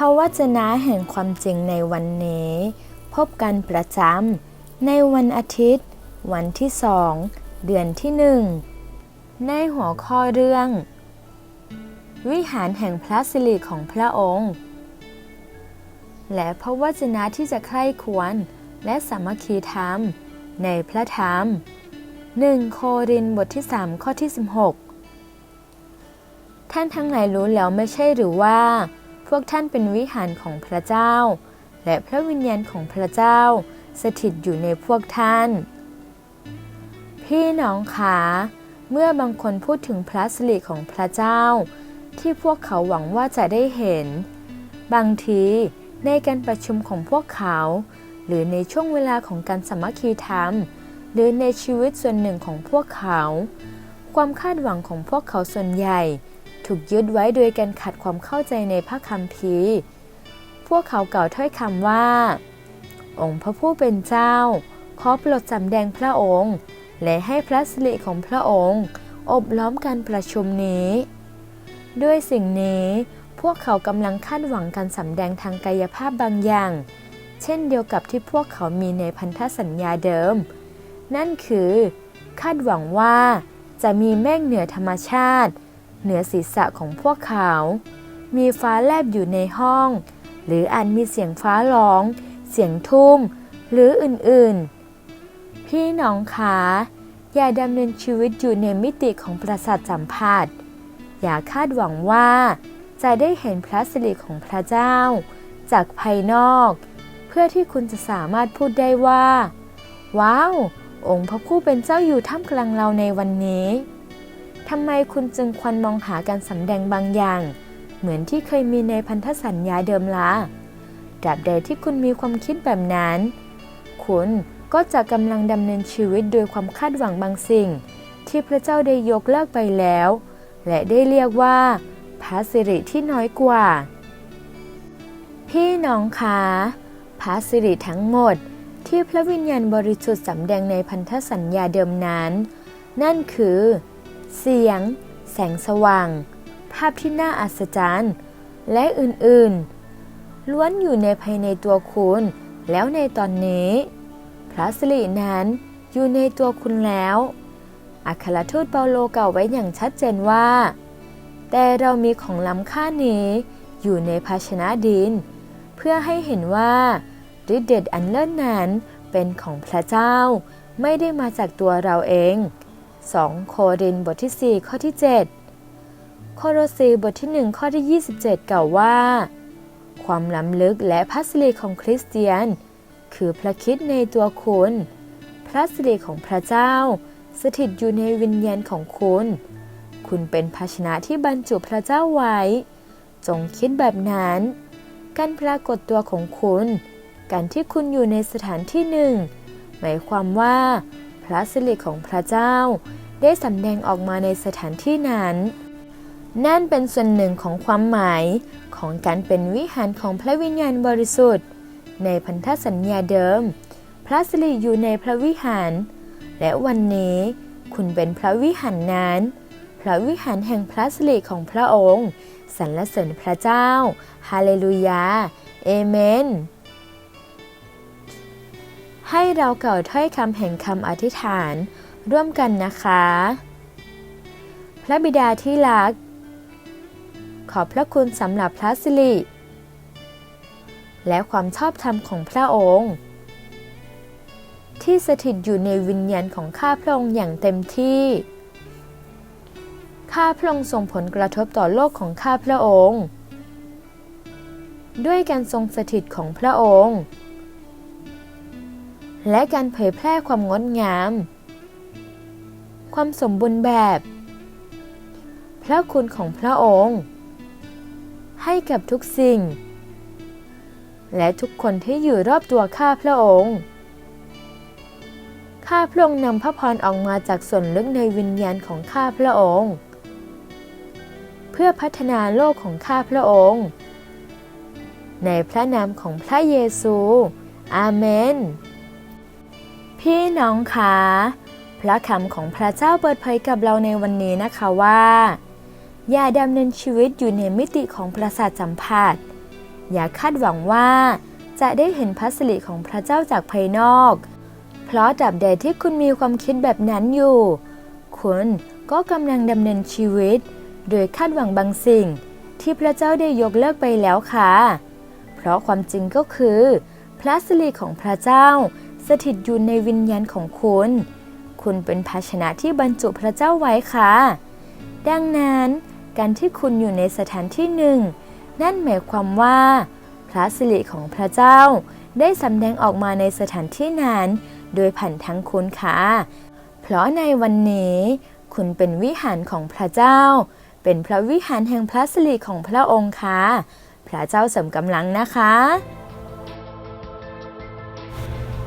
พระวจนะแห่งความจริงในวันนี้ พบกันประจำในวันอาทิตย์ วันที่สอง เดือนที่หนึ่ง ในหัวข้อเรื่อง วิหารแห่งพระสิริของพระองค์ และพระวจนะที่จะใคร่ควรและสามัคคีธรรม ในพระธรรม 1 โครินบทที่ 3 ข้อที่ 16 ท่านทั้งหลายรู้แล้วไม่ใช่หรือว่า พวกท่านเป็นวิหารของพระเจ้า และพระวิญญาณของพระเจ้า สถิตอยู่ในพวกท่าน พี่น้องขา เมื่อบางคนพูดถึงพระสิริของพระเจ้า ที่พวกเขาหวังว่าจะได้เห็น บางทีในการประชุมของพวกเขา หรือในช่วงเวลาของการสมัคคีธรรม หรือในชีวิตส่วนหนึ่งของพวกเขา ความคาดหวังของพวกเขาส่วนใหญ่ ถูกยึดไว้โดยการขัดความเข้าใจในพระคัมภีร์ พวกเขากล่าวถ้อยคำว่า องค์พระผู้เป็นเจ้า ขอโปรดสำแดงพระองค์ และให้พระสิริของพระองค์ อบล้อมการประชุมนี้ ด้วยสิ่งนี้ พวกเขากำลังคาดหวังการสำแดงทางกายภาพบางอย่าง เช่นเดียวกับที่พวกเขามีในพันธสัญญาเดิม นั่นคือ คาดหวังว่าจะมีเมฆเหนือธรรมชาติ เหนือศีรษะของพวกเขา มีฟ้าแลบอยู่ในห้อง หรืออาจมีเสียงฟ้าร้อง เสียงทุ่ม หรืออื่นๆ พี่น้องขาอย่าดำเนินชีวิตอยู่ในมิติของประสาทสัมผัส อย่าคาดหวังว่า จะได้เห็นพระสิริของพระเจ้า จากภายนอก เพื่อที่คุณจะสามารถพูดได้ว่า ว้าว องค์พระผู้เป็นเจ้าอยู่ท่ามกลางเราในวันนี้ ทำไมคุณจึงควรมองหาการสำแดงบางอย่าง เหมือนที่เคยมีในพันธสัญญาเดิมละตราบใดที่คุณมีความคิดแบบนั้น คุณก็จะกำลังดำเนินชีวิตโดยความคาดหวังบางสิ่ง ที่พระเจ้าได้ยกเลิกไปแล้ว และได้เรียกว่าพระสิริที่น้อยกว่า พี่น้องคะพระสิริทั้งหมด ที่พระวิญญาณบริสุทธิ์สำแดงในพันธสัญญาเดิมนั้น นั่นคือ เสียง แสงสว่าง ภาพที่น่าอัศจรรย์ และอื่นๆ ล้วนอยู่ในภายในตัวคุณ แล้วในตอนนี้ พระสิรินั้นอยู่ในตัวคุณแล้ว อัครทูตเปาโลกล่าวไว้อย่างชัดเจนว่า แต่เรามีของล้ำค่านี้อยู่ในภาชนะดิน เพื่อให้เห็นว่าฤทธิ์เดชอันเลิศนั้นเป็นของพระเจ้าไม่ได้มาจากตัวเราเอง 2 โครินบทที่ 4 ข้อที่ 7 โคโรซีบทที่ 1 ข้อที่ 27 กล่าวว่า ความล้ำลึกและพระสิริของคริสเตียน คือพระคิดในตัวคุณ พระสิริของพระเจ้า สถิตอยู่ในวิญญาณของคุณ คุณเป็นภาชนะที่บรรจุพระเจ้าไว้ จงคิดแบบนั้น การปรากฏตัวของคุณ การที่คุณอยู่ในสถานที่หนึ่ง หมายความว่า พระสิริของพระเจ้า ได้สำแดงออกมาในสถานที่นั้น นั่นเป็นส่วนหนึ่งของความหมายของการเป็นวิหารของพระวิญญาณบริสุทธิ์ ในพันธสัญญาเดิม พระสิริอยู่ในพระวิหาร และวันนี้คุณเป็นพระวิหารนั้น พระวิหารแห่งพระสิริของพระองค์สรรเสริญพระเจ้า ฮาเลลูยา เอเมน ให้เราเก่าถ้อยคำแห่งคำอธิษฐานร่วมกันนะคะ พระบิดาที่รัก ขอบพระคุณสำหรับพระสิริและความชอบธรรมของพระองค์ ที่สถิตอยู่ในวิญญาณของข้าพระองค์อย่างเต็มที่ ข้าพระองค์ส่งผลกระทบต่อโลกของข้าพระองค์ ด้วยการทรงสถิตของพระองค์ และการเผยแพร่ความงดงาม ความสมบูรณ์แบบ พระคุณของพระองค์ ให้กับทุกสิ่ง และทุกคนที่อยู่รอบตัวข้าพระองค์ ข้าพระองค์นำพระพรออกมาจากส่วนลึกในวิญญาณของข้าพระองค์ เพื่อพัฒนาโลกของข้าพระองค์ ในพระนามของพระเยซู อาเมน พี่น้องคะ พระคำของพระเจ้าเปิดเผยกับเราในวันนี้นะคะว่า อย่าดำเนินชีวิตอยู่ในมิติของประสาทสัมผัส อย่าคาดหวังว่าจะได้เห็นพระสิริของพระเจ้าจากภายนอก เพราะดับใดที่คุณมีความคิดแบบนั้นอยู่ คุณก็กำลังดำเนินชีวิต โดยคาดหวังบางสิ่ง ที่พระเจ้าได้ยกเลิกไปแล้วค่ะ เพราะความจริงก็คือ พระสิริของพระเจ้า สถิตอยู่ในวิญญาณของคุณ คุณเป็นภาชนะที่บรรจุพระเจ้าไว้ค่ะ ดังนั้นการที่คุณอยู่ในสถานที่หนึ่ง นั่นหมายความว่า พระสิริของพระเจ้าได้สำแดงออกมาในสถานที่นั้น โดยผ่านทั้งคุณค่ะ เพราะในวันนี้ คุณเป็นวิหารของพระเจ้า เป็นพระวิหารแห่งพระสิริของพระองค์ค่ะ พระเจ้าเสริมกำลังนะคะ